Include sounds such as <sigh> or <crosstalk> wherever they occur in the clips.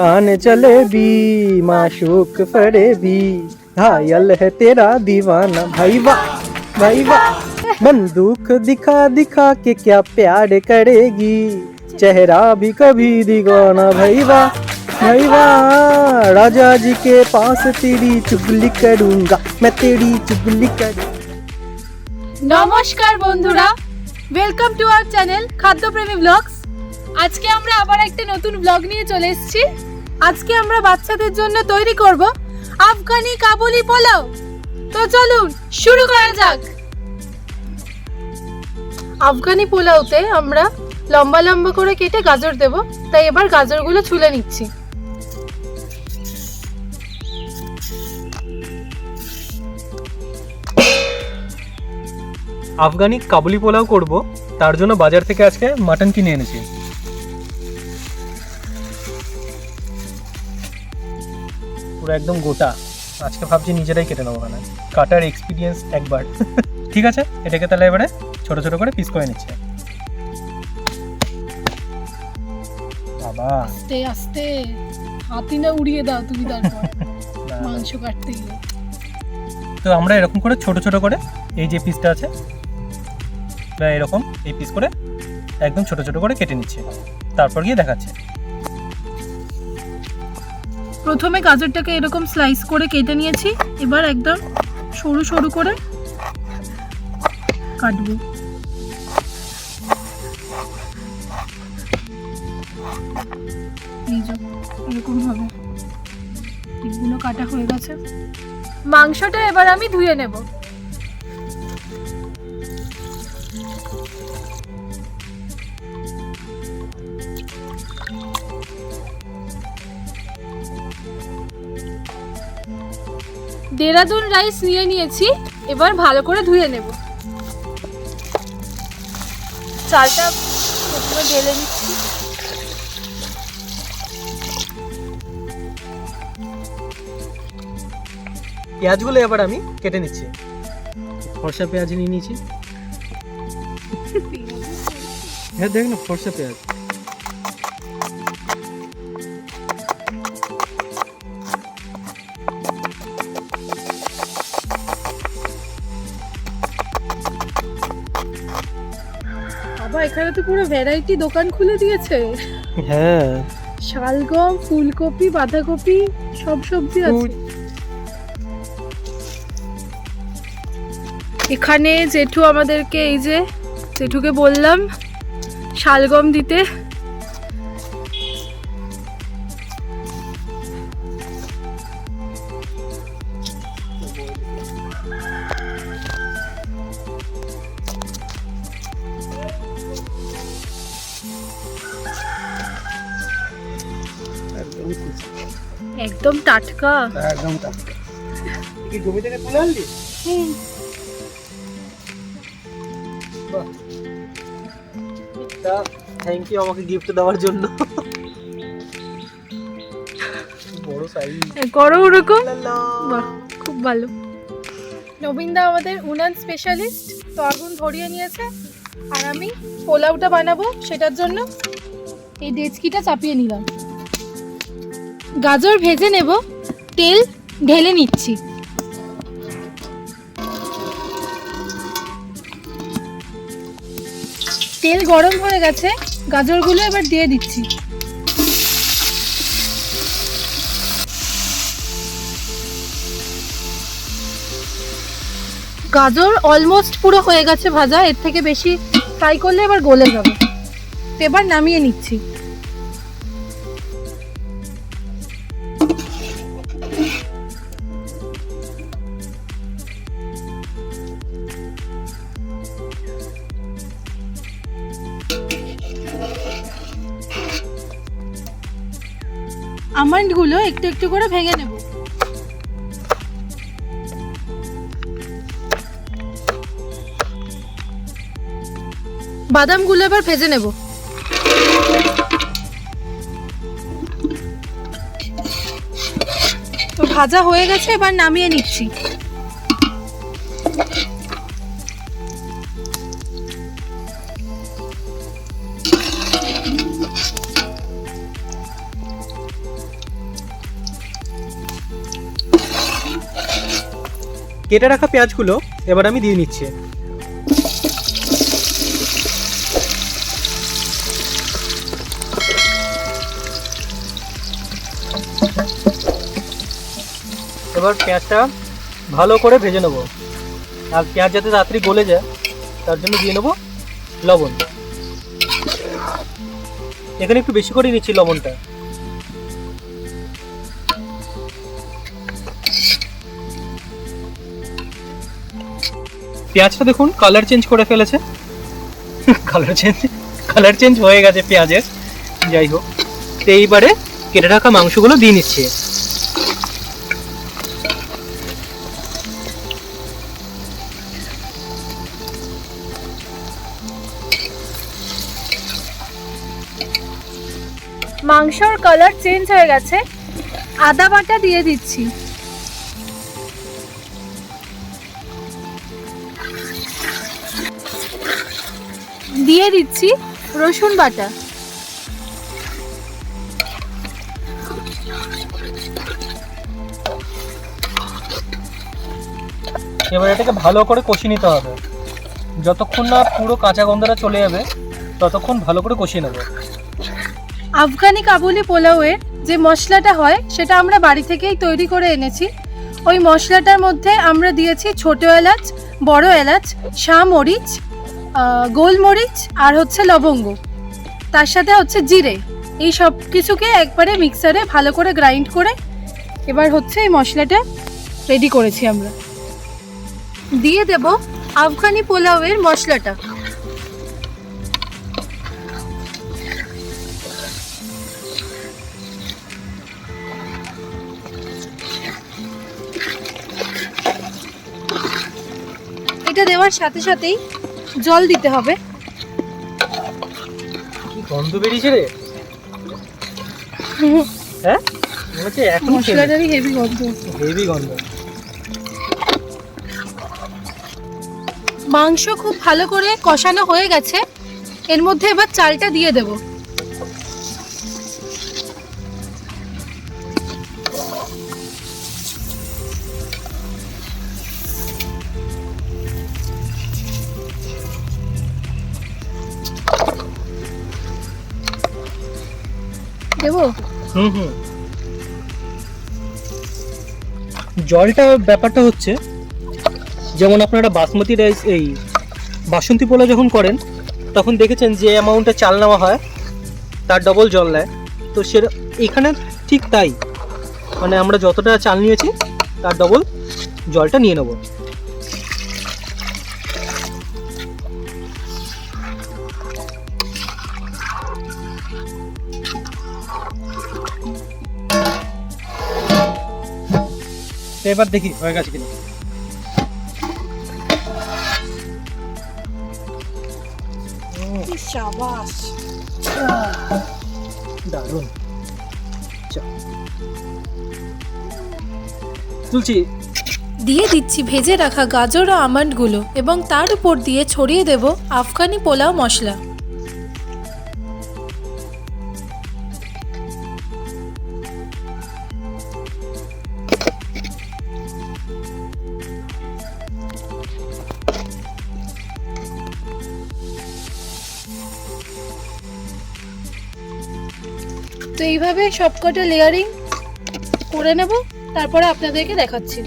कान जलेबी माशूक फरेबी घायल है तेरा दीवाना भाई वाह भाई वाह बंदूक दिखा दिखा के क्या प्यार करेगी चेहरा भी कभी दिगाना भाई वाह भाई वाह राजा जी के पास तेरी चुगली करूंगा मैं तेरी चुगली करूंगा নমস্কার বন্ধুরা welcome to our channel Khadyapremi blogs আজকে আমরা আবার একটা নতুন ব্লগ নিয়ে চলে এসেছি আজকে আমরা বাচ্চাদের জন্য তৈরি করব আফগানি কাবুলি পোলাও। তো চলুন, শুরু করা যাক। আফগানি পোলাওতে আমরা লম্বা লম্বা করে কেটে গাজর দেব, তাই এবার গাজরগুলো ছুলে নিচ্ছি। আফগানি কাবুলি পোলাও করব, তার জন্য বাজার থেকে আজকে মাটন কিনে এনেছি। পুরো একদম গোটা। আজকে ভাবছি নিজেরাই কেটে নেব না কাটার এক্সপিরিয়েন্স একবার। <laughs> ঠিক আছে? এটাকে তাহলে এবারে ছোট ছোট করে পিস করে নিচ্ছে। বাবা। আস্তে আস্তে। হাতি না উড়িয়ে দাও তুমি তারপর। <laughs> মাংস কাটতে গিয়ে। তো আমরা এরকম করে ছোট ছোট করে এই যে পিসটা আছে এরকম এই পিস করে একদম ছোট ছোট করে কেটে নিচ্ছে। তারপর গিয়ে দেখাচ্ছে। প্রথমে গাজরটাকে এরকম স্লাইস করে কেটে নিয়েছি। এবার একদম সরু সরু করে কাটবো। এরকম হবে এগুলো কাটা হয়ে গেছে। মাংসটা এবার আমি ধুয়ে নেব। দেরাদুন রাইস নিয়ে নিয়েছি এবার ভালো করে ধুয়ে নেব। চালটা প্রথমে ঢেলে নিচ্ছি। পেঁয়াজগুলো এবার আমি কেটে নিচ্ছি। ফর্সা পেঁয়াজ নিয়ে নিয়েছি। <laughs> হ্যাঁ দেখ না ফর্সা পেঁয়াজ। বাবা এখানে তো পুরো ভ্যারাইটি দোকান খুলে দিয়েছে। হ্যাঁ। শালগম ফুলকপি বাঁধাকপি সব সবজি আছে। এখানে জেঠু আমাদেরকে এই যে জেঠুকে বললাম শালগম দিতে। একদম টাটকা। একদম টাটকা। কি জমি থেকে তুলে আনলি? থ্যাংক ইউ আমাকে গিফট দেওয়ার জন্য। বড় সাইজ করো ওরকম। বাহ খুব ভালো। নবীনদা আমাদের উনান স্পেশালিস্ট তো আগুন ধরিয়ে নিয়েছে। আর আমি পোলাওটা বানাবো সেটার জন্য। এই ডেচকিটা চাপিয়ে নিলাম। গাজর ভেজে নেব, তেল ঢেলে নিচ্ছি। তেল গরম হয়ে গেছে, গাজরগুলো এবার দিয়ে দিচ্ছি। গাজর অলমোস্ট পুরো হয়ে গেছে ভাজা, এর থেকে বেশি ফ্রাই করলে এবার গলে যাবে। এবার নামিয়ে নিচ্ছি। আমন্ডগুলো একটু একটু করে ভেঙে নেব। বাদামগুলো এবার ভেজে নেব। ভাজা হয়ে গেছে, এবার নামিয়ে নিচ্ছি। কেটে রাখা পেঁয়াজগুলো এবার আমি দিয়ে নিচ্ছি। এবার পেঁয়াজটা ভালো করে ভেজে নেব। আর পেঁয়াজ যাতে তাড়াতাড়ি গলে যায়, তার জন্য দিয়ে নেব লবণ। এখানে একটু বেশি করে নিচ্ছি লবণটা। পেঁয়াজটা দেখুন কালার চেঞ্জ করে ফেলেছে। কালার চেঞ্জ কালার চেঞ্জ হয়ে গেছে পেঁয়াজের। যাই হোক, তো এইবারে কেটে রাখা মাংসগুলো দিয়ে নিচ্ছে। মাংসর কালার চেঞ্জ হয়ে গেছে। আদা বাটা দিয়ে দিচ্ছি। দিয়ে দিচ্ছি রসুন বাটা। এবার এটাকে ভালো করে কষিয়ে নিতে হবে। যতক্ষণ না পুরো কাঁচা গন্ধটা চলে যাবে ততক্ষণ ভালো করে কষিয়ে নেব। আফগানি কাবুলি পোলাওয়ের যে মশলাটা হয় সেটা আমরা বাড়ি থেকেই তৈরি করে এনেছি। ওই মশলাটার মধ্যে আমরা দিয়েছি ছোট এলাচ বড় এলাচ, শাহ মরিচ গোলমরিচ আর হচ্ছে লবঙ্গ। তার সাথে হচ্ছে জিরে। এই সব কিছুকে একবারে মিক্সারে ভালো করে গ্রাইন্ড করে এবার হচ্ছে এই মশলাটা রেডি করেছি আমরা। দিয়ে দেব আফগানি পোলাওয়ের মশলাটা। দেওয়ার সাথে সাথেই জল দিতে হবে। কি গন্ধ বেরিয়েছে রে? হ্যাঁ? এখন মশলাটারই হেভি গন্ধ। হেভি গন্ধ। মাংস খুব ভালো করে কষানো হয়ে গেছে। এর মধ্যে এবার চালটা দিয়ে দেব। দেবো? হুম হুম। জলটা ব্যাপারটা হচ্ছে যেমন আপনারা বাসমতি রাইস এই বাসন্তী পোলা যখন করেন তখন দেখেছেন যে অ্যামাউন্টে চাল নেওয়া হয় তার ডবল জল নেয়। তো সে এখানে ঠিক তাই। মানে আমরা যতটা চাল নিয়েছি তার ডবল জলটা নিয়ে নেব। তো এবার দেখি হয়ে গেছে কিনা। সাবাস। দারুণ। তুলছি। দিয়ে দিচ্ছি ভেজে রাখা গাজর ও আমন্ডগুলো এবং তার উপর দিয়ে ছড়িয়ে দেব আফগানি পোলাও মশলা। তো এইভাবে সবকটা লেয়ারিং করে নেব তারপরে আপনাদেরকে দেখাচ্ছি।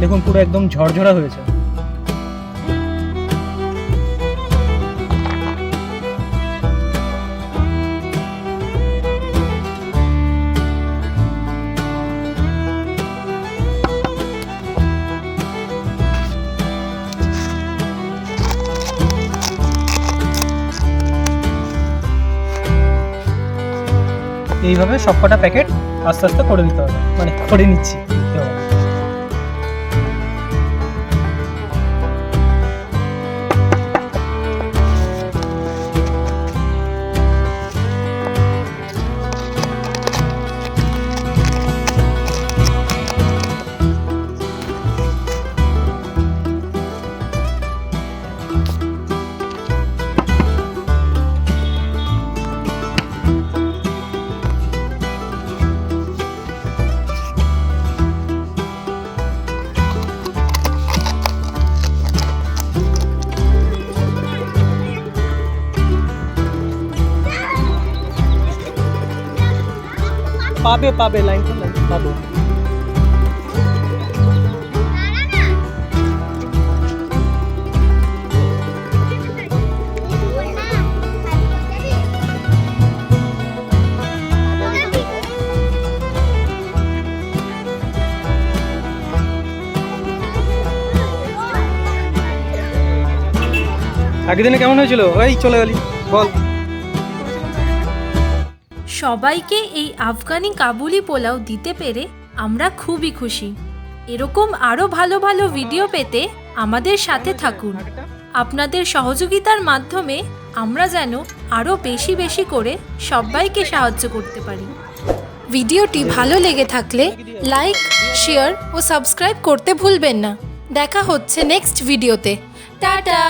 দেখুন পুরো একদম ঝরঝরা হয়েছে। এইভাবে সবকটা প্যাকেট আস্তে আস্তে করে দিতে হবে। মানে করে নিচ্ছি। পাবে পাবে লাইনটা লাইন পাবে। একদিনে কেমন হয়েছিল? এই চলে গেলি বল। সবাইকে এই আফগানি কাবুলি পোলাও দিতে পেরে আমরা খুবই খুশি। এরকম আরও ভালো ভালো ভিডিও পেতে আমাদের সাথে থাকুন। আপনাদের সহযোগিতার মাধ্যমে আমরা যেন আরও বেশি বেশি করে সবাইকে সাহায্য করতে পারি। ভিডিওটি ভালো লেগে থাকলে লাইক, শেয়ার ও সাবস্ক্রাইব করতে ভুলবেন না। দেখা হচ্ছে নেক্সট ভিডিওতে। টাটা!